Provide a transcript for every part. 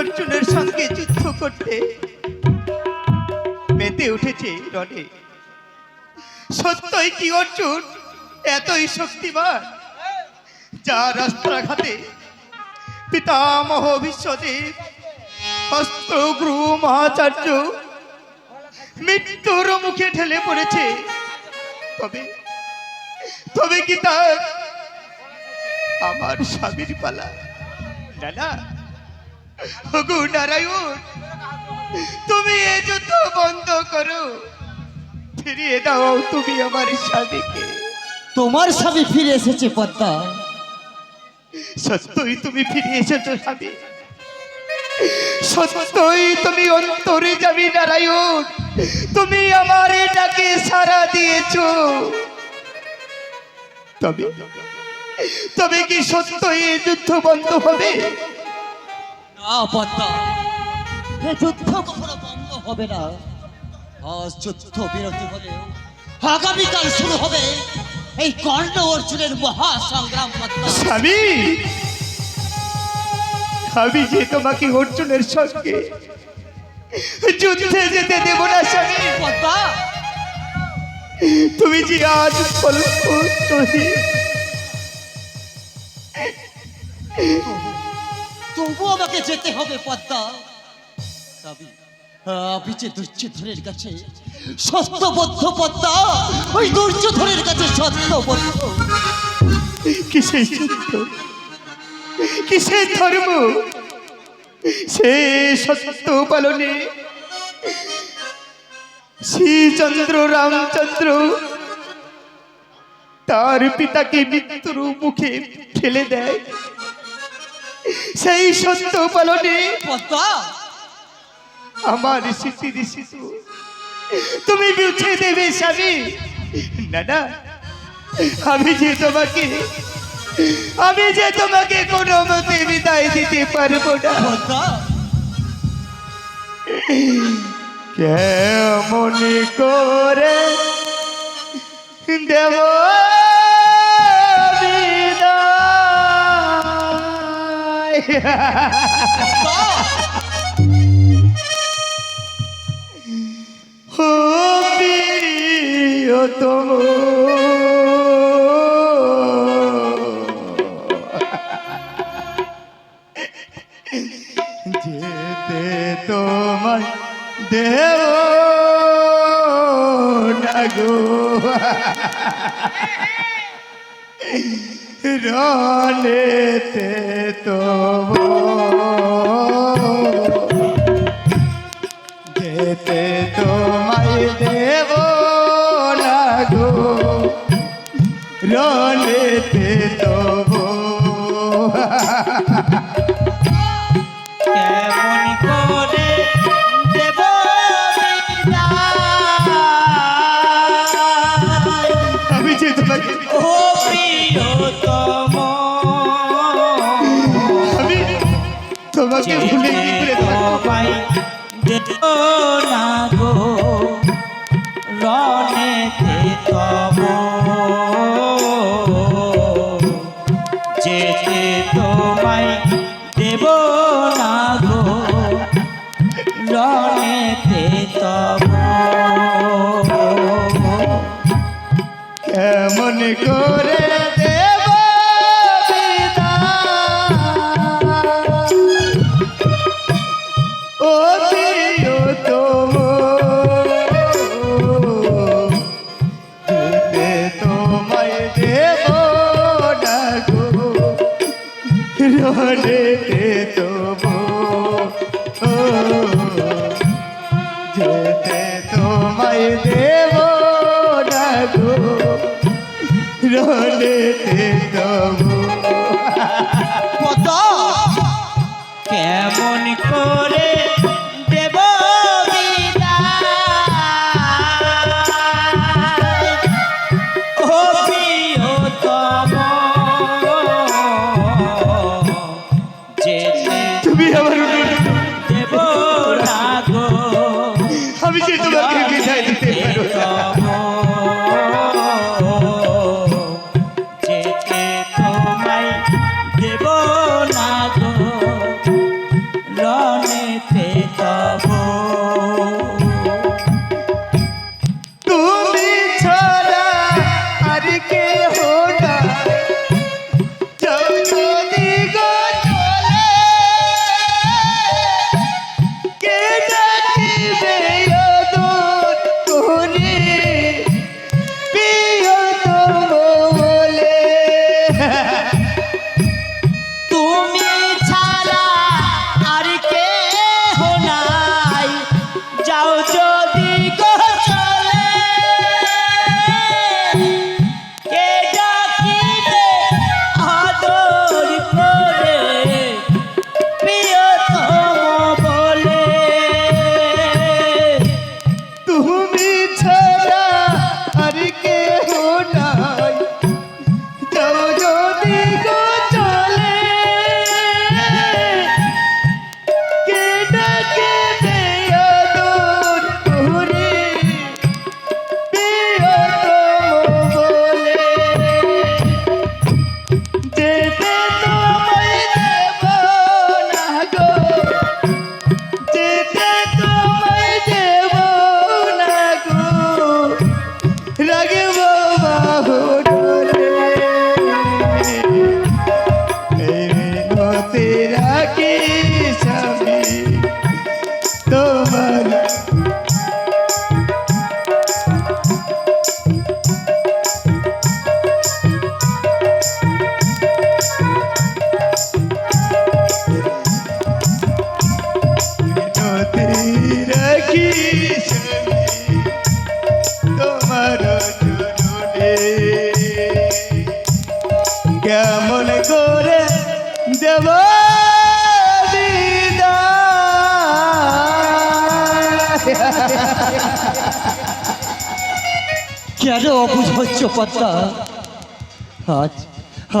অর্জুনের সঙ্গে যুদ্ধ করতে মেতে উঠেছে রণে। সত্যই কি অর্জুন? এতই শক্তিমান যা রাস্তাঘাটে পিতামহ বিশ্বদেব অস্ত্রগুরু মহাচার্য মৃত্যুর মুখে ঠেলে পড়েছে। তবে তবে কি তার? আমার স্বামীর পালা। না হগু নারায়ণ তুমি এ যুদ্ধ বন্ধ করো। ফিরিয়ে দাও তুমি আমার স্বামীকে। তোমার স্বামী ফিরে এসেছে পদ্মা। সত্যই তুমি ফিরে এসেছ স্বামী। সত্যই তুমি অন্তরে যাবি নারায়ণ। তুমি আমার ডাকে সারা দিয়েছ। তবে তবে কি সত্যই যুদ্ধ বন্ধ হবে? না পদ্মা এ যুদ্ধ কখনো বন্ধ হবে না। আজ যুদ্ধ বিরতি হলেও আগামীকাল শুরু হবে এই কর্ণ অর্জুনের স্বামী! আমি যে তোমাকে অর্জুনের সঙ্গে যুদ্ধে যেতে দেব না স্বামী। পদ্মা! তুমি যে আজ তৈরি তবু আমাকে যেতে হবে পদ্মা। আমি আমি যে দুর্যোধনের কাছে, সত্যবদ্ধ পদ্মা, ওই দুর্যোধনের কাছে সত্যবদ্ধ। কিসের কিসের ধর্ম? সে সত্য পালনে শ্রীচন্দ্র, রামচন্দ্র, তার পিতাকে মৃত্যুর মুখে ফেলে দেয়। সেই সত্য পালনে আমার স্মৃতির শিশু তুমি মুছে দেবে স্বামী। না না আমি যে তোমাকে আমি যে তোমাকে কোনো মতে বিদায় দিতে পারব না। কেমন করে দেব? প্রিয়তম যেতে তোমায় দেব না গো তো যেতে তোমায় দেব না গো রনেতে তবু তোমাকে ভুলে কি দেব না গো। রনেতে তবু। পদ্মা কেমন করে দেব তুমি আমার কেন অবুঝ হচ্ছ পদ্মা? আজ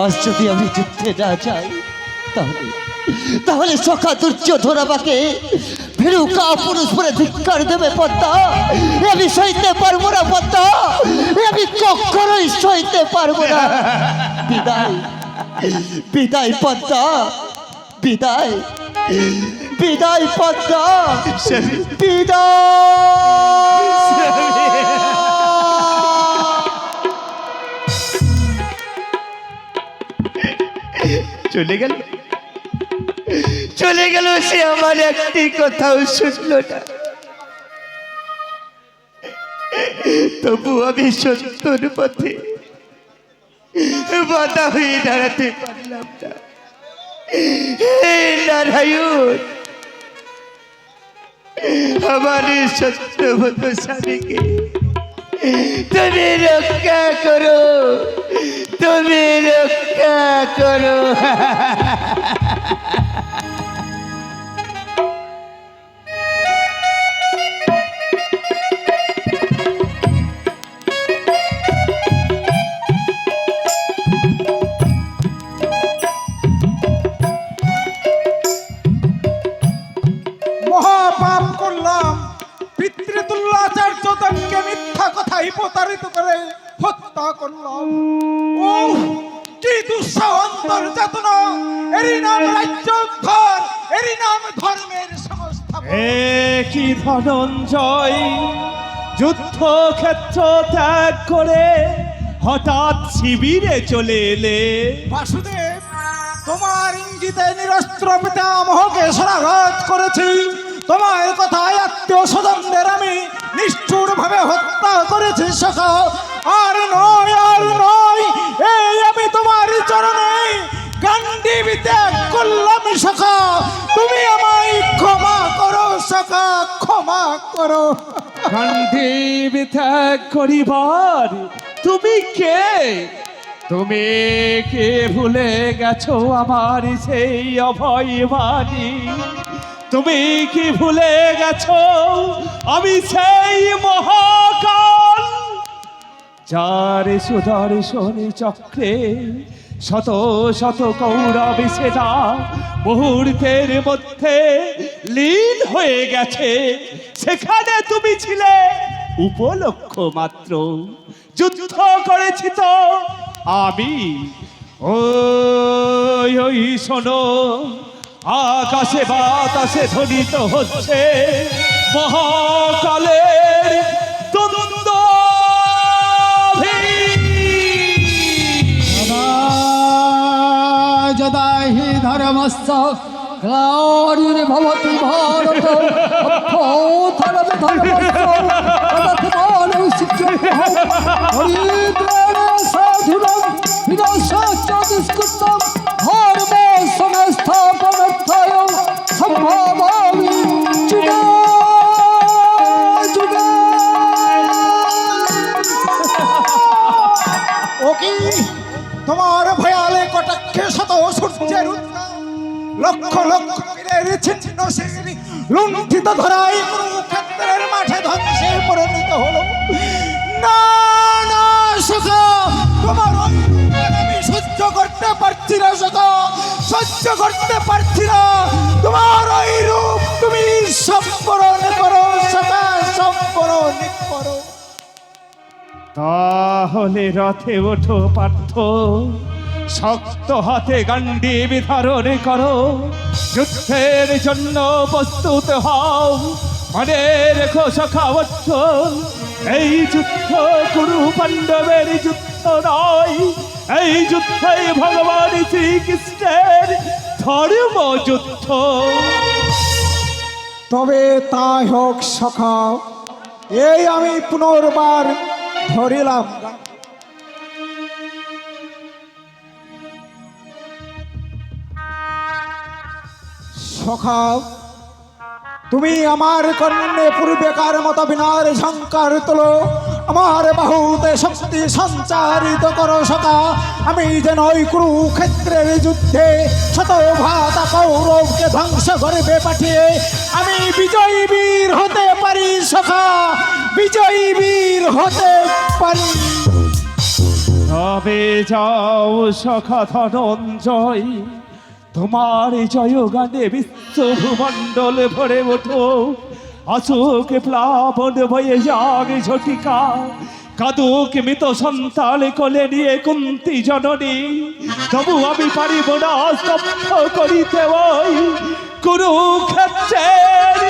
আজ যদি আমি যুদ্ধে না যাই তাহলে তাহলে সখা দুর্যোধন আমাকে ভেরুকা পুরুষ বলে ধিক্কার দেবে পদ্মা। আমি সইতে পারব না পদ্মা। আমি কখনোই সইতে পারব না। বিদায় বিদায় পদ্মা বিদায় বিদায় পদ্মা স্বামী। চলে গেল। চলে গেল সে আমার একটি কথাও শুনলো না। তবু আমি সত্যর পথে বাধা হয়ে দাঁড়াতে পারলাম না। আমার এই সত্যবত স্বামীকে তুমি রক্ষা করো তুমি রক্ষা করো। দুঃসাহ এরই নাম রাজ্য উদ্ধার এরই নাম ধর্মের সংস্থাপন কি ধনঞ্জয় যুদ্ধক্ষেত্র ত্যাগ করে হঠাৎ শিবিরে চলে এলে? বাসুদেব তোমার ইঙ্গিতে নিরস্ত্র পিতামহকে সরাঘাত করেছি। তোমার কথায় আত্মীয় স্বজনদের আমি নিষ্ঠুর ভাবে হত্যা করেছি সখা। সখা ক্ষমা করো। গান্ধীব ত্যাগ করিবার, তুমি কে? তুমি কে ভুলে গেছো আমার সেই অভয় তুমি কি ভুলে গেছো আমি সেই মহাকাল? যার সুদর্শন চক্রে শত শত কৌরব সেনা মুহূর্তের মধ্যে লীন হয়ে গেছে। সেখানে তুমি ছিলে উপলক্ষ মাত্র। যুদ্ধ করেছি তো আমি। ওই ওই, শোনো, আকাশে বাতাসে ধ্বনিত হচ্ছে। মহাকালের হি ধর্মস্য গ্লানির্ভবতি ভারত অভ্যুত্থানম ধর্মস্য তদত্মানং সিদ্ধ্যর্থম হরিদ্রেণ সাধুরং বিনাশাচ্চ দুষ্কৃতম ধর্ম তোমার ভয়ালে কটাক্ষে শত সূর্যের লক্ষ লক্ষ বীরের ছিন্ন শির লুণ্ঠিত ধরাই কুরুক্ষেত্রের মাঠে ধ্বংসে পরিণত হলো। না না সখা তোমার আমি সহ্য করতে পারছি না সখা সহ্য করতে পারছি না। তোমার ওই রূপ তুমি সম্পূরণ করো সখা সম্পূরণ করো। তাহলে রথে ওঠো পার্থ। শক্ত হাতে গান্ডি বিধারণ করো। যুদ্ধের জন্য প্রস্তুত হও। মনে রেখো সখাবচ্ছ এই যুদ্ধ কুরু পাণ্ডবের যুদ্ধ নয়। এই যুদ্ধে ভগবান শ্রীকৃষ্ণের ধর্ম যুদ্ধ। তবে তাই হোক সখা, এই আমি পুনর্বার ধরিলাম। সখা তুমি আমার কর্ণে পূর্বেকার মতো বিনার শঙ্কার তোলো। আমার বাহুতে শক্তি সঞ্চারিত করো সকা আমি যেন ওই কুরুক্ষেত্রের যুদ্ধে শত ভাতা কৌরবকে ধ্বংস করবে পাঠিয়ে আমি বিজয়ী বীর হতে পারি সখা। বিজয়ী বীর হতে পারি। তবে যাও সখা ধনঞ্জয় তোমার জয় গানে বিশ্বভূমণ্ডল ভরে ওঠো। অশোক প্লাবন বয়ে যাগ ঝটিকা, কাদুক মৃত সন্তান কোলে নিয়ে কুন্তি জননী। তবু আমি পারিব না স্তব্ধ করিতে ওই কুরুক্ষেত্রের